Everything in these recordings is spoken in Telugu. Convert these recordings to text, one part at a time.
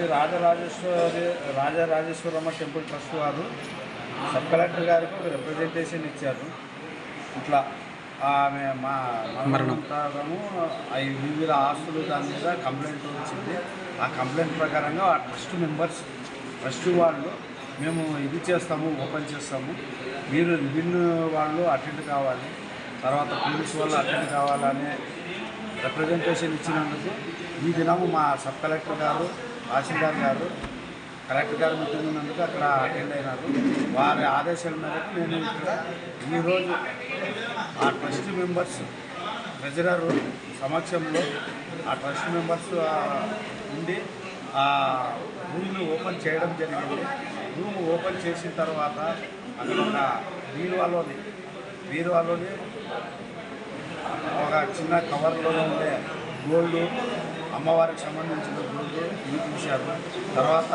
శ్రీ రాజరాజేశ్వరి రాజరాజేశ్వరమ్మ టెంపుల్ ట్రస్ట్ వారు. సబ్ కలెక్టర్ గారికి ఒక రిప్రజెంటేషన్ ఇచ్చారు. ఇట్లా ఆమె మా మరణము అవి వివిధ ఆస్తులు దాని మీద కంప్లైంట్ వచ్చింది. ఆ కంప్లైంట్ ప్రకారంగా ఆ ట్రస్ట్ మెంబర్స్ ట్రస్ట్ వాళ్ళు మేము ఇది చేస్తాము ఓపెన్ చేస్తాము. మీరు రెవెన్యూ వాళ్ళు అటెండ్ కావాలి. తర్వాత పోలీస్ వాళ్ళు అటెండ్ కావాలనే రిప్రజెంటేషన్ ఇచ్చినందుకు ఈ దినము మా సబ్ కలెక్టర్ గారు తహసీల్దార్ గారు కలెక్టర్ గారు మీటింగ్ ఉన్నందుకు అక్కడ అటెండ్ అయినారు. వారి ఆదేశాల మేరకు నేను ఇక్కడ ఈరోజు ఆ ట్రస్ట్ మెంబర్స్ ట్రెజరర్ సమక్షంలో ఆ ట్రస్ట్ మెంబర్స్ ఉండి ఆ రూమ్ని ఓపెన్ చేయడం జరిగింది. రూమ్ ఓపెన్ చేసిన తర్వాత అక్కడ ఒక బీరువాలోని బీరువాలోని ఒక చిన్న కవర్లో ఉండే గోల్డ్ అమ్మవారికి సంబంధించిన గోల్డ్ ఇవి తీశారు తర్వాత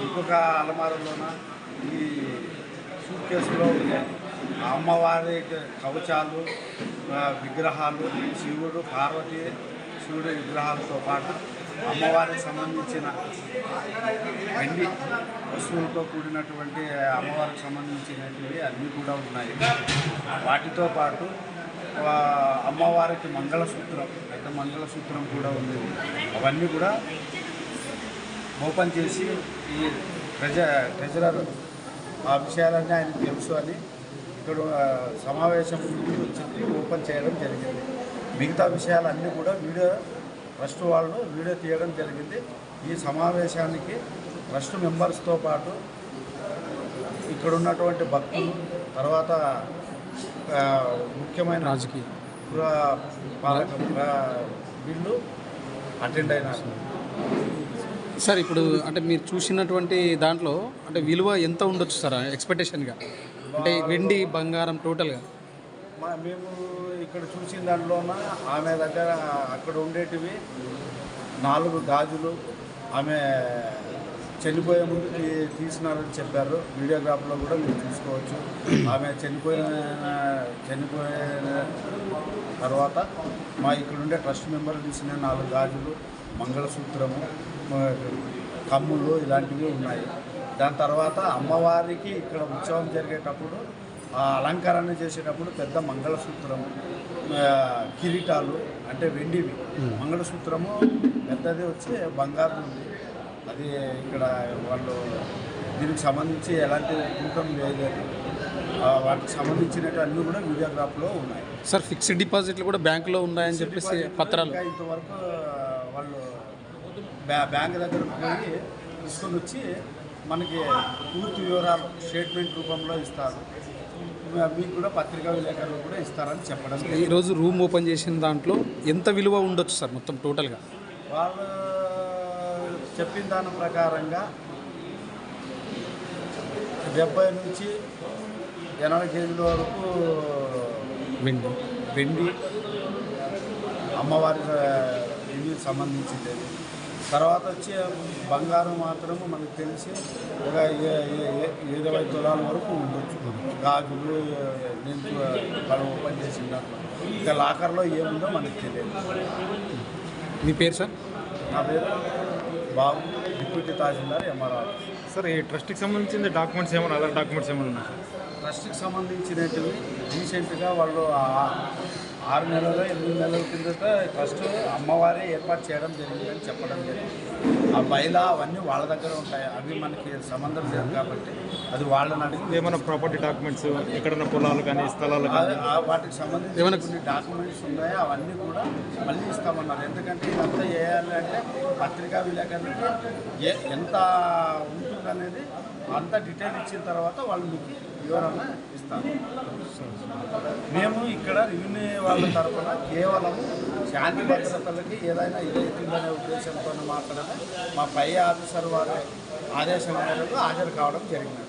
ఇంకొక అలమారలోన ఈ సూట్ కేసులో అమ్మవారి కవచాలు విగ్రహాలు శివుడు పార్వతి శివుడు విగ్రహాలతో పాటు అమ్మవారికి సంబంధించిన అన్ని వస్తువులతో కూడినటువంటి అమ్మవారికి సంబంధించినవి అన్నీ కూడా ఉన్నాయి. వాటితో పాటు అమ్మవారికి మంగళసూత్రం పెద్ద మంగళసూత్రం కూడా ఉంది. అవన్నీ కూడా ఓపెన్ చేసి ఈ ట్రెజ ట్రెజరర్ ఆ విషయాలన్నీ ఆయనకు తెలుసు అని ఇక్కడ సమావేశం వచ్చింది. వచ్చి ఓపెన్ చేయడం జరిగింది. మిగతా విషయాలన్నీ కూడా వీడియో ట్రస్ట్ వాళ్ళు వీడియో తీయడం జరిగింది. ఈ సమావేశానికి ట్రస్ట్ మెంబర్స్తో పాటు ఇక్కడ ఉన్నటువంటి భక్తులు తర్వాత ముఖ్యమైన రాజకీయ. పాలక వీళ్ళు అటెండ్ అయినారు. సార్ ఇప్పుడు అంటే మీరు చూసినటువంటి దాంట్లో అంటే విలువ ఎంత ఉండొచ్చు సార్ ఎక్స్పెక్టేషన్గా అంటే వెండి బంగారం టోటల్గా మా మేము ఇక్కడ చూసిన దాంట్లోన ఆమె దగ్గర అక్కడ ఉండేటివి నాలుగు గాజులు ఆమె చనిపోయే ముందు తీ- తీసినారని చెప్పారు వీడియోగ్రాఫ్లో కూడా మీరు చూసుకోవచ్చు. ఆమె చనిపోయిన చనిపోయిన తర్వాత మా ఇక్కడ ఉండే ట్రస్ట్ మెంబర్ తీసిన నాలుగు గాజులు మంగళసూత్రము కమ్ములు ఇలాంటివి ఉన్నాయి. దాని తర్వాత అమ్మవారికి ఇక్కడ ఉత్సవం జరిగేటప్పుడు ఆ అలంకరణ చేసేటప్పుడు పెద్ద మంగళసూత్రము కిరీటాలు అంటే వెండివి. మంగళసూత్రము పెద్దది వచ్చి బంగారు ఉంది. అది ఇక్కడ వాళ్ళు దీనికి సంబంధించి ఎలాంటి తూకం లేదు. వాటికి సంబంధించినట్టు అన్నీ కూడా వీడియోగ్రాఫ్లో ఉన్నాయి. సార్ ఫిక్స్డ్ డిపాజిట్లు కూడా బ్యాంకులో ఉన్నాయని చెప్పేసి పత్రాలు. ఇంతవరకు వాళ్ళు బ్యా బ్యాంక్ దగ్గరకు పోయి తీసుకొని వచ్చి మనకి పూర్తి వివరాలు స్టేట్మెంట్ రూపంలో ఇస్తారు. మీకు కూడా పత్రికా విలేకరులు కూడా ఇస్తారని చెప్పడం. ఈరోజు రూమ్ ఓపెన్ చేసిన దాంట్లో ఎంత విలువ ఉండొచ్చు సార్ మొత్తం టోటల్గా? వాళ్ళు చెప్పిన దాని ప్రకారంగా డెబ్బై నుంచి ఎనభై కేజీల వరకు వెండి. వెండి అమ్మవారి ఇవి సంబంధించింది. తర్వాత వచ్చి బంగారం మాత్రము మనకు తెలిసి ఒక ఇరవై తులాల వరకు ఉండొచ్చు. గాజులు నేను వాళ్ళు ఓపెన్ చేసిన ఇంకా లాకర్లో ఏముందో మనకు తెలియదు. మీ పేరు సార్? నా పేరు Babu deputy tahsildar MRR sir ఈ ట్రస్ట్కి సంబంధించిన డాక్యుమెంట్స్ ఏమైనా అదర్ డాక్యుమెంట్స్ ఏమైనా ఉన్నాయి ట్రస్ట్కి సంబంధించినటివి రీసెంట్గా వాళ్ళు ఆరు నెలల ఎనిమిది నెలల కిందట ట్రస్ట్ అమ్మవారే ఏర్పాటు చేయడం జరిగిందని చెప్పడం జరిగింది. ఆ బయలా అవన్నీ వాళ్ళ దగ్గర ఉంటాయి. అవి మనకి సంబంధం లేదు కాబట్టి అది వాళ్ళని అడిగి ఏమైనా ప్రాపర్టీ డాక్యుమెంట్స్ ఎక్కడైనా పొలాలు కానీ స్థలాలు కానీ? వాటికి సంబంధించి ఏమైనా- కొన్ని డాక్యుమెంట్స్ ఉన్నాయో? అవన్నీ కూడా మళ్ళీ ఇస్తామన్నారు. ఎందుకంటే ఇదంతా చేయాలి అంటే పత్రికా విలేకరులకి ఏ ఎంత ఉంటుందనేది అంత డీటెయిల్ ఇచ్చిన తర్వాత వాళ్ళు మీకు వివరణ ఇస్తారు. మేము ఇక్కడ రెవెన్యూ వాళ్ళ తరఫున కేవలం శాంతి భద్రతలకి ఏదైనా ఇదవుతుందనే ఉద్దేశంతో మాత్రమే మా పై ఆఫీసర్ వారి ఆదేశం మేరకు హాజరు కావడం జరిగింది.